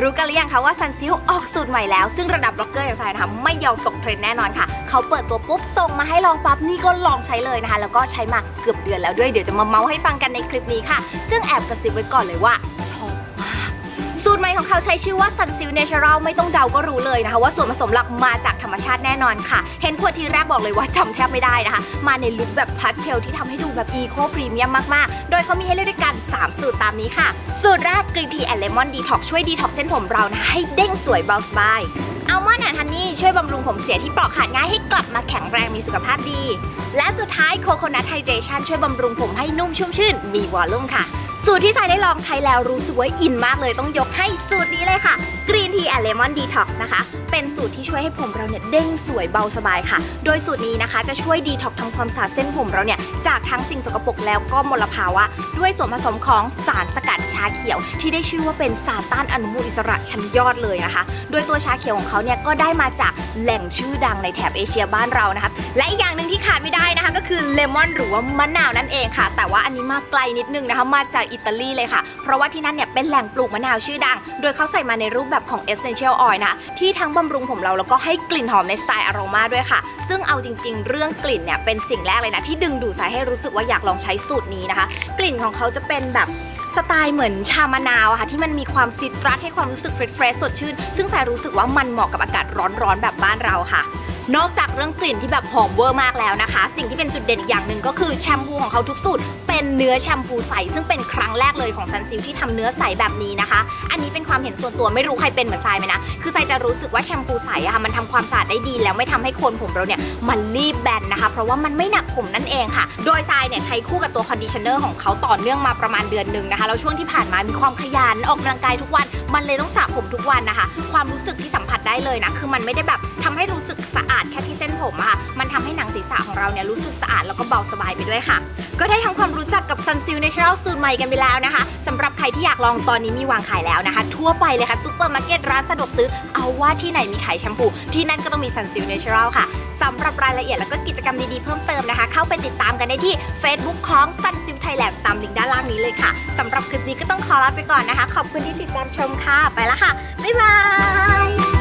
รู้กันหรือยังคะว่าซันซิลออกสูตรใหม่แล้ว ซึ่งระดับบล็อกเกอร์อย่างสายนะคะไม่ยอมตกเทรนด์แน่นอนค่ะ เขาเปิดตัวปุ๊บส่งมาให้ลองปั๊บนี่ก็ลองใช้เลยนะคะ แล้วก็ใช้มาเกือบเดือนแล้วด้วยเดี๋ยวจะมาเมาส์ให้ฟังกันในคลิปนี้ค่ะ ซึ่งแอบกระซิบไว้ก่อนเลยว่า สูตรใหม่ของเขาใช้ชื่อว่า Sunsil Natural ไม่ต้องเดาก็รู้เลยนะคะ ว่าส่วนผสมหลักมาจากธรรมชาติแน่นอนค่ะ เห็นขวดทีแรกบอกเลยว่าจำแทบไม่ได้นะคะ มาในลุคแบบพาสเทลที่ทำให้ดูแบบอีโคพรีเมียมมากๆ โดยเขามีให้เลือกด้วยกัน 3 สูตรตามนี้ค่ะ สูตรแรกกรีนทีแอนเลมอนดีท็อกช่วยดีท็อกเส้นผมเรานะให้เด้งสวยเบาสบายอัลมอนด์แอนฮันนี่ช่วยบำรุงผมเสียที่เปราะขาดง่ายให้กลับมาแข็งแรงมีสุขภาพดี และสุดท้ายโคโคนัทไฮเดรชันช่วยบำรุงผมให้นุ่มชุ่มชื่นมีวอลลุ่มค่ะ สูตรที่ใส่ได้ลองใช้แล้วรู้สึกว่าอินมากเลยต้องยกให้สูตรนี้เลยค่ะ Green Tea and Lemon Detox นะคะ เป็นสูตรที่ช่วยให้ผมเราเนี่ยเด้งสวยเบาสบายค่ะ โดยสูตรนี้นะคะจะช่วยดีท็อกทำความสะอาดเส้นผมเราเนี่ยจากทั้งสิ่งสกปรกแล้วก็มลภาวะ ด้วยส่วนผสมของสารสกัดชาเขียว ที่ได้ชื่อว่าเป็นสารต้านอนุมูลอิสระชั้นยอดเลยนะคะ โดยตัวชาเขียวของเขาเนี่ยก็ได้มาจากแหล่งชื่อดังในแถบเอเชียบ้านเรานะคะ และอีกอย่างหนึ่งที่ขาดไม่ได้นะคะ ก็คือเลมอนหรือว่ามะนาวนั่นเองค่ะ แต่ว่าอันนี้มาไกลนิดนึงนะคะมาจากอิตาลีเลยค่ะ เพราะว่าที่นั่นเนี่ยเป็นแหล่งปลูกมะนาวชื่อดัง โดยเขาใส่มาในรูปแบบของ essential oil นะ ที่ทั้งบำรุงผมเราแล้วก็ให้กลิ่นหอมในสไตล์อโรมาด้วยค่ะ ซึ่งเอาจริงๆ เรื่องกลิ่นเนี่ยเป็นสิ่งแรกเลยนะ ที่ดึงดูดสายให้รู้สึกว่าอยากลองใช้สูตรนี้นะคะ กลิ่นของเขาจะเป็นแบบสไตล์เหมือนชามะนาวค่ะที่มันมีความซิตรัสให้ความรู้สึกเฟรชสดชื่น ซึ่งสายรู้สึกว่ามันเหมาะกับอากาศร้อนๆแบบบ้านเราค่ะ นอกจากเรื่องกลิ่นที่แบบหอมเวอร์มากแล้วนะคะ สิ่งที่เป็นจุดเด่นอีกอย่างหนึ่งก็คือแชมพูของเขาทุกสูตรเป็นเนื้อแชมพูใส ซึ่งเป็นครั้งแรกเลยของซันซิลที่ทำเนื้อใสแบบนี้นะคะ อันนี้เป็นความเห็นส่วนตัวไม่รู้ใครเป็นเหมือนทรายไหมนะ คือทรายจะรู้สึกว่าแชมพูใสอะค่ะมันทำความสะอาดได้ดี แล้วไม่ทำให้โคนผมเราเนี่ยมันรีบแบนนะคะ เพราะว่ามันไม่หนักผมนั่นเองค่ะ โดยทรายเนี่ยใช้คู่กับตัวคอนดิชเนอร์ของเขาต่อเนื่องมาประมาณเดือนหนึ่งนะคะ แล้วช่วงที่ผ่านมามีความขยันออกกำลังกายทุกวัน มันเลยต้องสระผมทุกวันนะคะ ความรู้สึกที่สัมผัส ได้เลยนะ คือมันไม่ได้แบบทำให้รู้สึกสะอาดแค่ที่เส้นผมอะค่ะ มันทำให้หนังศีรษะของเราเนี่ยรู้สึกสะอาดแล้วก็เบาสบายไปด้วยค่ะ ก็ได้ทำความรู้จักกับ Sunsil Natural สูตรใหม่กันไปแล้วนะคะสำหรับใครที่อยากลองตอนนี้มีวางขายแล้วนะคะ ทั่วไปเลยค่ะซูเปอร์มาร์เก็ตร้านสะดวกซื้อ เอาว่าที่ไหนมีขายแชมพู ที่นั่นก็ต้องมี Sunsil Natural ค่ะสำหรับรายละเอียดแล้วก็กิจกรรมดีๆเพิ่มเติมนะคะ เข้าไปติดตามกันได้ที่ Facebook ของ Sunsil Thailand ตามลิงก์ด้านล่างนี้เลยค่ะสำหรับคลิปนี้ก็ต้องขอลาไปก่อนนะคะ ขอบคุณที่ติดตามชมค่ะ ไปละค่ะ บ๊ายบาย